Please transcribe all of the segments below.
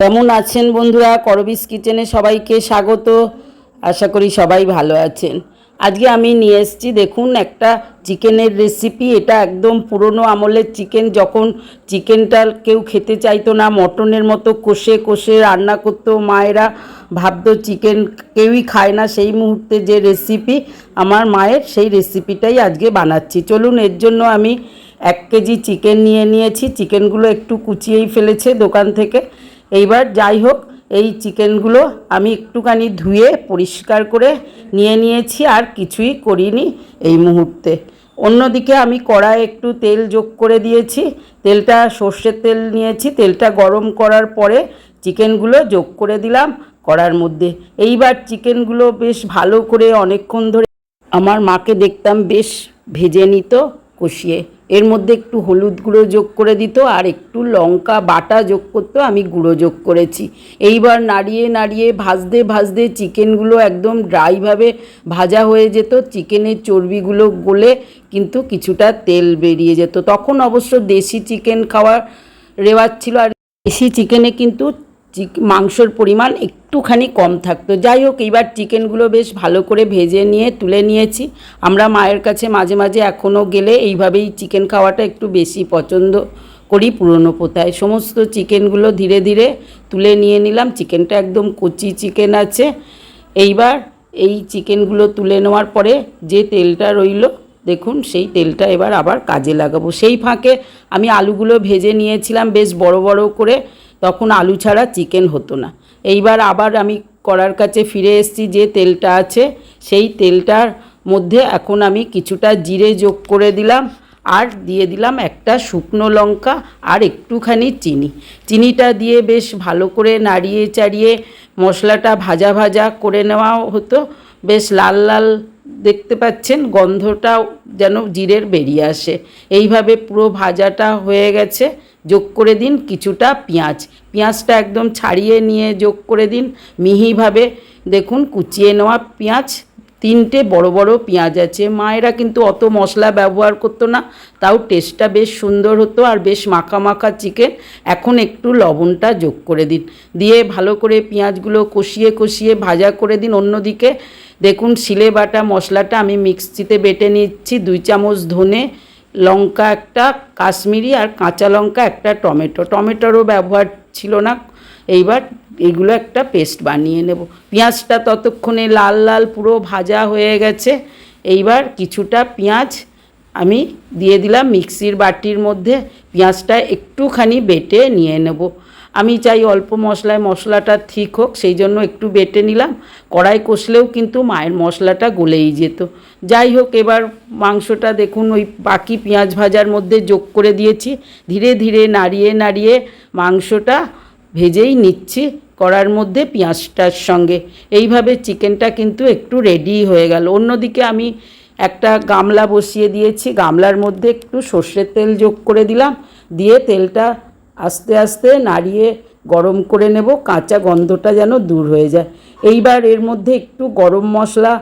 কেমন আছেন বন্ধুরা? করবিস কিচেনে সবাইকে স্বাগত। আশা করি সবাই ভালো আছেন। আজকে আমি নিয়ে এসেছি, দেখুন, একটা চিকেনের রেসিপি এটা একদম পুরনো আমলের চিকেন। যখন চিকেনটা কেউ খেতে চাইতো না, মটনের মতো কষে কষে রান্না করতো, মায়েরা ভাবতো চিকেন কেউই খায় না। সেই মুহূর্তে যে রেসিপি আমার মায়ের সেই রেসিপিটাই আজকে বানাচ্ছি। চলুন, এর জন্য আমি এক কেজি চিকেন নিয়ে নিয়েছি। চিকেনগুলো একটু কুচিয়েই ফেলেছে দোকান থেকে। এইবার যাই হোক, এই চিকেনগুলো আমি একটুখানি ধুয়ে পরিষ্কার করে নিয়ে নিয়েছি, আর কিছুই করিনি এই মুহূর্তে। অন্যদিকে আমি কড়ায় একটু তেল যোগ করে দিয়েছি। তেলটা সর্ষের তেল নিয়েছি, তেলটা গরম করার পরে চিকেনগুলো যোগ করে দিলাম কড়ার মধ্যে। এইবার চিকেনগুলো বেশ ভালো করে অনেকক্ষণ ধরে আমার মাকে দেখতাম বেশ ভেজে নিত কষিয়ে। এর মধ্যে একটু হলুদ গুঁড়ো যোগ করে দিত আর একটু লঙ্কা বাটা যোগ করতো আমি গুঁড়ো যোগ করেছি। এইবার নাড়িয়ে নাড়িয়ে ভাজতে ভাজতে চিকেনগুলো একদম ড্রাইভাবে ভাজা হয়ে যেত, চিকেনের চর্বিগুলো গলে কিন্তু কিছুটা তেল বেরিয়ে যেত। তখন অবশ্য দেশি চিকেন খাওয়ার রেওয়াজ ছিল আর দেশি চিকেনে কিন্তু মাংসর পরিমাণ একটুখানি কম থাকতো। যাই হোক, এইবার চিকেনগুলো বেশ ভালো করে ভেজে নিয়ে, তুলে নিয়েছি। আমরা মায়ের কাছে মাঝে মাঝে এখনও গেলে এইভাবেই চিকেন খাওয়াটা একটু বেশি পছন্দ করি পুরনো পোতায়। সমস্ত চিকেনগুলো ধীরে ধীরে তুলে নিয়ে নিলাম। চিকেনটা একদম কচি চিকেন আছে। এইবার এই চিকেনগুলো তুলে নেওয়ার পরে যে তেলটা রইল, দেখুন সেই তেলটা এবার আবার কাজে লাগাবো। সেই ফাঁকে আমি আলুগুলো ভেজে নিয়েছিলাম, বেশ বড় বড় করে। তখন আলু ছাড়া চিকেন হতো না। এইবার আবার আমি কড়ার কাছে ফিরে এসেছি যে তেলটা আছে, সেই তেলটার মধ্যে এখন আমি কিছুটা জিরে যোগ করে দিলাম আর দিয়ে দিলাম একটা শুকনো লঙ্কা আর একটুখানি চিনি। চিনিটা দিয়ে বেশ ভালো করে নাড়িয়ে চাড়িয়ে মশলাটা ভাজা ভাজা করে নেওয়া হতো। বেশ লাল লাল দেখতে পাচ্ছেন, গন্ধটাও যেন জিরের বেরিয়ে আসে। এইভাবে পুরো ভাজাটা হয়ে গেছে। যোগ করে দিন কিছুটা পেঁয়াজ। পেঁয়াজটা একদম ছাড়িয়ে নিয়ে যোগ করে দিন। মিহিভাবে দেখুন কুচিয়ে নেওয়া পেঁয়াজ। তিনটে বড় বড় পেঁয়াজ আছে। মায়েরা কিন্তু অত মশলা ব্যবহার করতো না। তাও টেস্টটা বেশ সুন্দর হতো আর বেশ মাখা মাখা চিকেন এখন একটু লবণটা যোগ করে দিন। দিয়ে ভালো করে পেঁয়াজগুলো কষিয়ে কষিয়ে ভাজা করে দিন। অন্যদিকে দেখুন শিলে বাটা মশলাটা আমি মিক্সিতে বেটে নিচ্ছি। দুই চামচ ধনে লঙ্কা একটা, কাশ্মীরি আর কাঁচা লঙ্কা একটা টমেটো। টমেটোরও ব্যবহার ছিল না। এইবার এগুলো একটা পেস্ট বানিয়ে নেব। পেঁয়াজটা ততক্ষণে লাল লাল পুরো ভাজা হয়ে গেছে। এইবার কিছুটা পেঁয়াজ আমি দিয়ে দিলাম মিক্সির বাটির মধ্যে। পেঁয়াজটা একটুখানি বেটে নিয়ে নেব। আমি চাই অল্প মশলায় মশলাটা ঠিক হোক, সেই জন্য একটু বেটে নিলাম। কড়াই কষলেও কিন্তু মায়ের মশলাটা গলেই যেত। যাই হোক, এবার মাংসটা দেখুন, ওই বাকি পেঁয়াজ ভাজার মধ্যে যোগ করে দিয়েছি। ধীরে ধীরে নাড়িয়ে নাড়িয়ে মাংসটা ভেজেই নিচ্ছি কড়ার মধ্যে পেঁয়াজটার সঙ্গে। এইভাবে চিকেনটা কিন্তু একটু রেডি হয়ে গেল। অন্যদিকে আমি একটা গামলা বসিয়ে দিয়েছি। গামলার মধ্যে একটু সর্ষের তেল যোগ করে দিলাম। দিয়ে তেলটা আস্তে আস্তে নাড়িয়ে গরম করে নেব, কাঁচা গন্ধটা যেন দূর হয়ে যায়। এইবার এর মধ্যে একটু গরম মশলা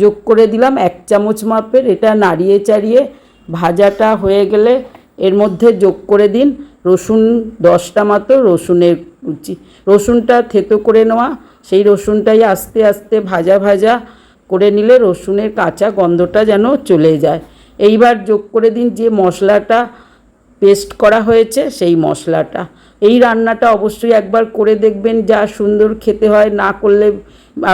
যোগ করে দিলাম, এক চামচ মাপের। এটা নাড়িয়ে চাড়িয়ে ভাজাটা হয়ে গেলে এর মধ্যে যোগ করে দিন। রসুন দশটা মতো রসুনের কুচি। রসুনটা থেতো করে নেওয়া, সেই রসুনটাই আস্তে আস্তে ভাজা ভাজা করে নিলে রসুনের কাঁচা গন্ধটা যেন চলে যায়। এইবার যোগ করে দিন যে মশলাটা পেস্ট করা হয়েছে সেই মশলাটা। এই রান্নাটা অবশ্যই একবার করে দেখবেন, যা সুন্দর খেতে হয়, না করলে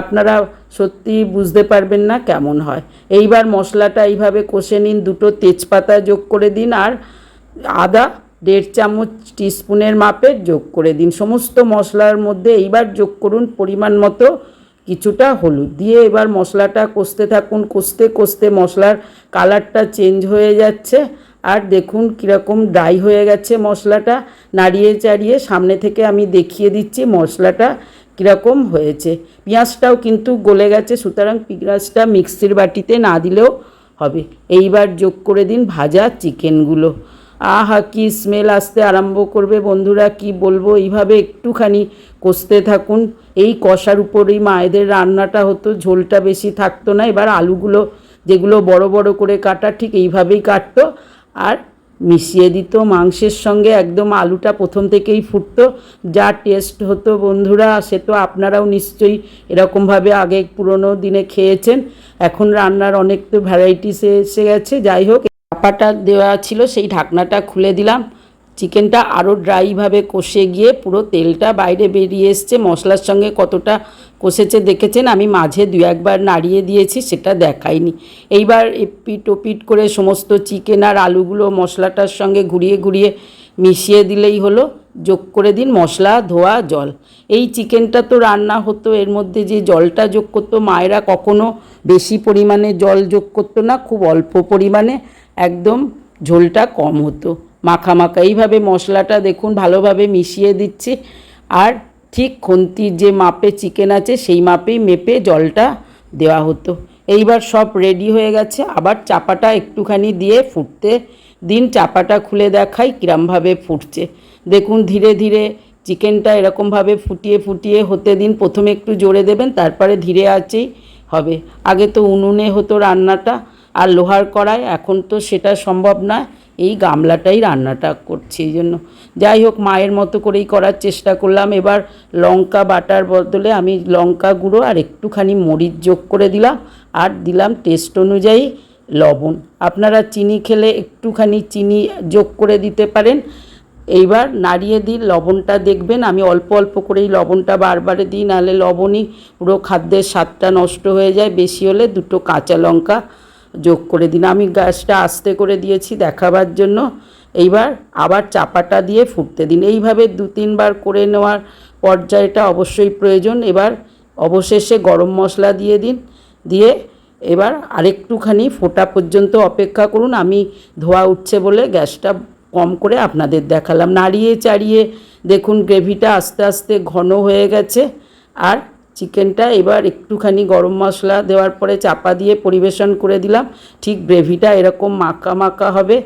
আপনারা সত্যি বুঝতে পারবেন না কেমন হয়। এইবার মশলাটা এইভাবে কষে নিন, দুটো তেজপাতা যোগ করে দিন, আর আদা দেড় চামচ টিস্পুনের মাপের যোগ করে দিন। সমস্ত মশলার মধ্যে এইবার যোগ করুন পরিমাণ মতো কিছুটা হলুদ। দিয়ে এবার মশলাটা কষতে থাকুন, কষতে কষতে মশলার কালারটা চেঞ্জ হয়ে যাচ্ছে। আর দেখুন কীরকম ড্রাই হয়ে গেছে মশলাটা। নাড়িয়ে চাড়িয়ে সামনে থেকে আমি দেখিয়ে দিচ্ছি মশলাটা কীরকম হয়েছে। পেঁয়াজটাও কিন্তু গলে গেছে, সুতরাং পেঁয়াজটা মিক্সির বাটিতে না দিলেও হবে। এইবার যোগ করে দিন ভাজা চিকেনগুলো। আহা, কি স্মেল আসতে আরম্ভ করবে বন্ধুরা, কি বলব? এইভাবে একটুখানি কষতে থাকুন। এই কষার উপরেই মায়েদের রান্নাটা হতো, ঝোলটা বেশি থাকতো না। এবার আলুগুলো যেগুলো বড় বড় করে কাটা, ঠিক এইভাবেই কাটতো। আর মিশিয়ে দিত মাংসের সঙ্গে। একদম আলুটা প্রথম থেকেই ফুটতো। যা টেস্ট হতো বন্ধুরা, সে তো আপনারাও নিশ্চয়ই এরকমভাবে আগে পুরনো দিনে খেয়েছেন। এখন রান্নার অনেক তো ভ্যারাইটিস এসে গেছে। যাই হোক চাপাটা দেওয়া ছিল, সেই ঢাকনাটা খুলে দিলাম। চিকেনটা আরও ড্রাইভাবে কষে গিয়ে পুরো তেলটা বাইরে বেরিয়ে এসছে। মশলার সঙ্গে কতটা কষেছে দেখেছেন? আমি মাঝে দু একবার নাড়িয়ে দিয়েছি, সেটা দেখাইনি। এইবার এপিট ওপিট করে সমস্ত চিকেন আর আলুগুলো মশলাটার সঙ্গে ঘুরিয়ে ঘুরিয়ে মিশিয়ে দিলেই হলো। যোগ করে দিন মশলা, ধোয়া, জল। এই চিকেনটা তো রান্না হতো, এর মধ্যে যে জলটা যোগ করতো, মায়েরা কখনো বেশি পরিমাণে জল যোগ করতো না, খুব অল্প পরিমাণে। একদম ঝোলটা কম হতো। মাখা মাখা এইভাবে মশলাটা দেখুন, ভালোভাবে মিশিয়ে দিচ্ছি। আর ঠিক খুন্তির যে মাপে চিকেন আছে, সেই মাপেই মেপে জলটা দেওয়া হতো। এইবার সব রেডি হয়ে গেছে। আবার চাপাটা একটুখানি দিয়ে ফুটতে দিন। চাপাটা খুলে দেখাই কিরমভাবে ফুটছে। দেখুন, ধীরে ধীরে চিকেনটা এরকমভাবে ফুটিয়ে ফুটিয়ে হতে দিন। প্রথমে একটু জোরে দেবেন, তারপরে ধীরে আছেই হবে। আগে তো উনুনে হতো রান্নাটা, আর লোহার কড়াই। এখন তো সেটা সম্ভব নয়। এই গামলাটাই রান্নাটা করছি, এই জন্য। যাই হোক, মায়ের মতো করেই করার চেষ্টা করলাম। এবার লঙ্কা বাটার বদলে আমি লঙ্কা গুঁড়ো আর একটুখানি মরিচ যোগ করে দিলাম আর দিলাম টেস্ট অনুযায়ী লবণ। আপনারা চিনি খেলে একটুখানি চিনি যোগ করে দিতে পারেন। এইবার নাড়িয়ে দিই লবণটা দেখবেন, আমি অল্প অল্প করেই লবণটা বারবারে দিই, নাহলে লবণই পুরো খাদ্যের স্বাদটা নষ্ট হয়ে যায়। বেশি হলে দুটো কাঁচা লঙ্কা যোগ করে দিন। আমি গ্যাসটা আস্তে করে দিয়েছি দেখাবার জন্য। এইবার আবার চাপাটা দিয়ে ফুটতে দিন। এইভাবে দু তিনবার করে নেওয়ার পর্যায়টা অবশ্যই প্রয়োজন। এবার অবশেষে গরম মশলা দিয়ে দিন। দিয়ে এবার আরেকটুখানি ফোটা পর্যন্ত অপেক্ষা করুন। আমি ধোয়া উঠছে বলে গ্যাসটা কম করে আপনাদের দেখালাম। নাড়িয়ে চাড়িয়ে দেখুন গ্রেভিটা আস্তে আস্তে ঘন হয়ে গেছে। আর চিকেনটা এবার একটুখানি গরম মশলা দেওয়ার পরে চাপা দিয়ে পরিবেশন করে দিলাম। ঠিক গ্রেভিটা এরকম মাখা মাখা হবে।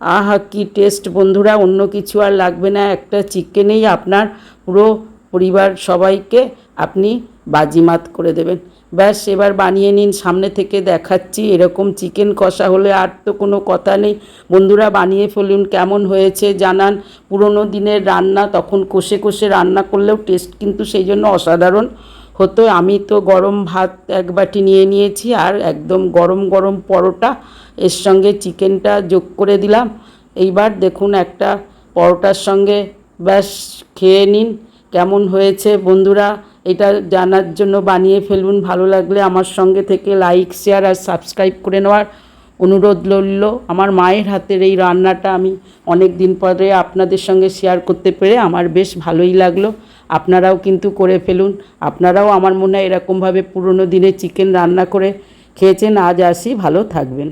আহা, কি টেস্ট বন্ধুরা, অন্য কিছু আর লাগবে না। একটা চিকেনেই আপনার পুরো পরিবার সবাইকে আপনি বাজিমাত করে দেবেন। ব্যাস, এবার বানিয়ে নিন। সামনে থেকে দেখাচ্ছি এরকম চিকেন কষা হলে আর তো কোনো কথা নেই। বন্ধুরা, বানিয়ে ফেলুন কেমন হয়েছে জানান। পুরনো দিনের রান্না তখন কষে কষে রান্না করলেও টেস্ট কিন্তু সেই জন্য অসাধারণ। হতো। আমি তো গরম ভাত এক বাটি নিয়ে নিয়েছি আর একদম গরম গরম পরোটা, এর সঙ্গে চিকেনটা যোগ করে দিলাম। এইবার দেখুন একটা পরোটার সঙ্গে ব্যাস, খেয়ে নিন। কেমন হয়েছে বন্ধুরা? এটা জানার জন্য বানিয়ে ফেলুন। ভালো লাগলে আমার সঙ্গে থেকে লাইক, শেয়ার আর সাবস্ক্রাইব করে নেওয়ার অনুরোধ রইল। আমার মায়ের হাতের এই রান্নাটা আমি অনেক দিন পরে আপনাদের সঙ্গে শেয়ার করতে পেরে আমার বেশ ভালোই লাগল। আপনারাও কিন্তু করে ফেলুন। আপনারাও আমার মনে হয় এরকমভাবে পুরনো দিনে চিকেন রান্না করে খেয়েছেন। আজ আসি, ভালো থাকবেন।